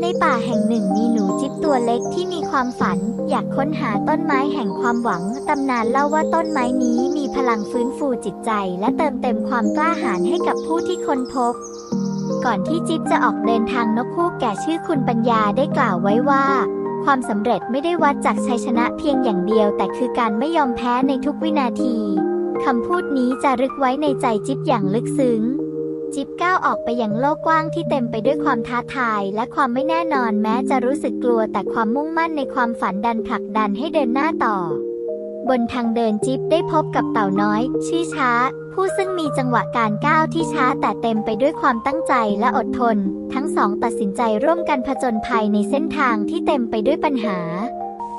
ในป่าแห่งหนึ่งมีหนูจิ๊บตัวเล็กที่มีความฝัน อยากค้นหาต้นไม้แห่งความหวัง ตำนานเล่าว่าต้นไม้นี้มีพลังฟื้นฟูจิตใจ และเติมเต็มความกล้าหาญให้กับผู้ที่ค้นพบ ก่อนที่จิ๊บจะออกเดินทางนกฮูกแก่ชื่อคุณปัญญาได้กล่าวไว้ว่า ความสำเร็จไม่ได้วัดจากชัยชนะเพียงอย่างเดียว แต่คือการไม่ยอมแพ้ในทุกวินาทีคำพูดนี้จะรึกไว้ในใจจิ๊บอย่างลึกซึ้ง จิ๊บก้าวออกไปยังโลกกว้างที่เต็มไปด้วยความท้าทาย และความไม่แน่นอนแม้จะรู้สึกกลัวแต่ความมุ่งมั่นในความฝันดันผลักดันให้เดินหน้าต่อ บนทางเดินจิ๊บได้พบกับเต่าน้อย ชื่อช้า ผู้ซึ่งมีจังหวะการก้าวที่ช้าแต่เต็มไปด้วยความตั้งใจและอดทน ทั้งสองตัดสินใจร่วมกันผจญภัยในเส้นทางที่เต็มไปด้วยปัญหา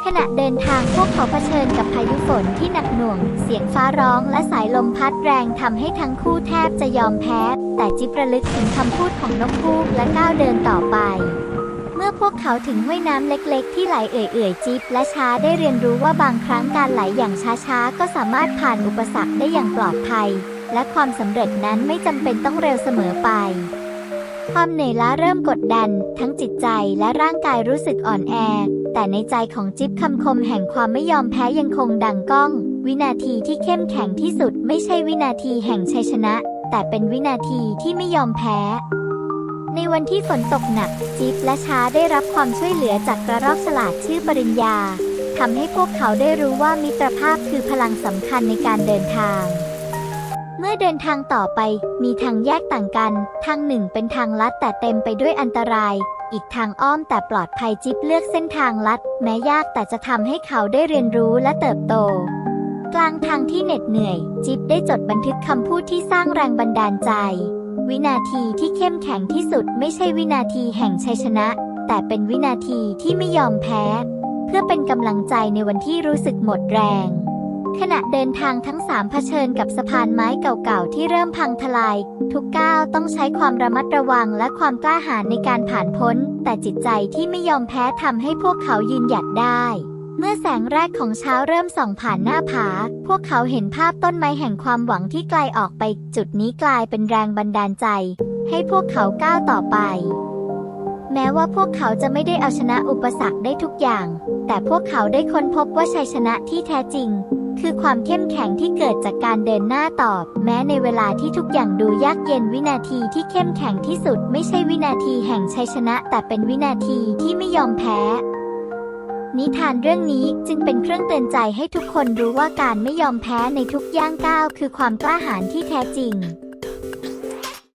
ขณะเดินทางพวกเขาเผชิญกับพายุฝนที่หนักหน่วง เสียงฟ้าร้องและสายลมพัดแรงทำให้ทั้งคู่แทบจะยอมแพ้ แต่จิ๊บระลึกถึงคำพูดของนกฮูกและก้าวเดินต่อไป เมื่อพวกเขาถึงห้วยน้ำเล็กๆ ที่ไหลเอื่อยๆ จิ๊บและช้าได้เรียนรู้ว่าบางครั้งการไหลอย่างช้าๆ ก็สามารถผ่านอุปสรรคได้อย่างปลอดภัย และความสำเร็จนั้นไม่จำเป็นต้องเร็วเสมอไปความเหนื่อยล้าเริ่มกดดัน ทั้งจิตใจและร่างกายรู้สึกอ่อนแอ แต่ในใจของจิ๊บคำคมแห่งความไม่ยอมแพ้ยังคงดังก้อง วินาทีที่เข้มแข็งที่สุดไม่ใช่วินาทีแห่งชัยชนะ แต่เป็นวินาทีที่ไม่ยอมแพ้ ในวันที่ฝนตกหนัก จิ๊บและช้าได้รับความช่วยเหลือจากกระรอกฉลาดชื่อปริญญาทำให้พวกเขาได้รู้ว่ามิตรภาพคือพลังสำคัญในการเดินทาง เมื่อเดินทางต่อไปมีทางแยกต่างกัน ทางหนึ่งเป็นทางลัดแต่เต็มไปด้วยอันตราย อีกทางอ้อมแต่ปลอดภัยจิ๊บเลือกเส้นทางลัด แม้ยากแต่จะทำให้เขาได้เรียนรู้และเติบโต กลางทางที่เหน็ดเหนื่อย จิ๊บได้จดบันทึกคำพูดที่สร้างแรงบันดาลใจ วินาทีที่เข้มแข็งที่สุดไม่ใช่วินาทีแห่งชัยชนะ แต่เป็นวินาทีที่ไม่ยอมแพ้ เพื่อเป็นกำลังใจในวันที่รู้สึกหมดแรง ขณะเดินทางทั้งสามเผชิญกับสะพานไม้เก่าๆ ที่เริ่มพังทลาย ทุกก้าวต้องใช้ความระมัดระวังและความกล้าหาญในการผ่านพ้น แต่จิตใจที่ไม่ยอมแพ้ทำให้พวกเขายืนหยัดได้ เมื่อแสงแรกของเช้าเริ่มส่องผ่านหน้าผา พวกเขาเห็นภาพต้นไม้แห่งความหวังที่ไกลออกไป จุดนี้กลายเป็นแรงบันดาลใจ ให้พวกเขาก้าวต่อไปแม้ว่าพวกเขาจะไม่ได้เอาชนะอุปสรรคได้ทุกอย่าง แต่พวกเขาได้ค้นพบว่าชัยชนะที่แท้จริง คือความเข้มแข็งที่เกิดจากการเดินหน้าต่อแม้ในเวลาที่ทุกอย่างดูยากเย็นวินาทีที่เข้มแข็งที่สุด ไม่ใช่วินาทีแห่งชัยชนะ แต่เป็นวินาทีที่ไม่ยอมแพ้นิทานเรื่องนี้จึงเป็นเครื่องเตือนใจให้ทุกคนรู้ว่าการไม่ยอมแพ้ในทุกย่างก้าวคือความกล้าหาญที่แท้จริง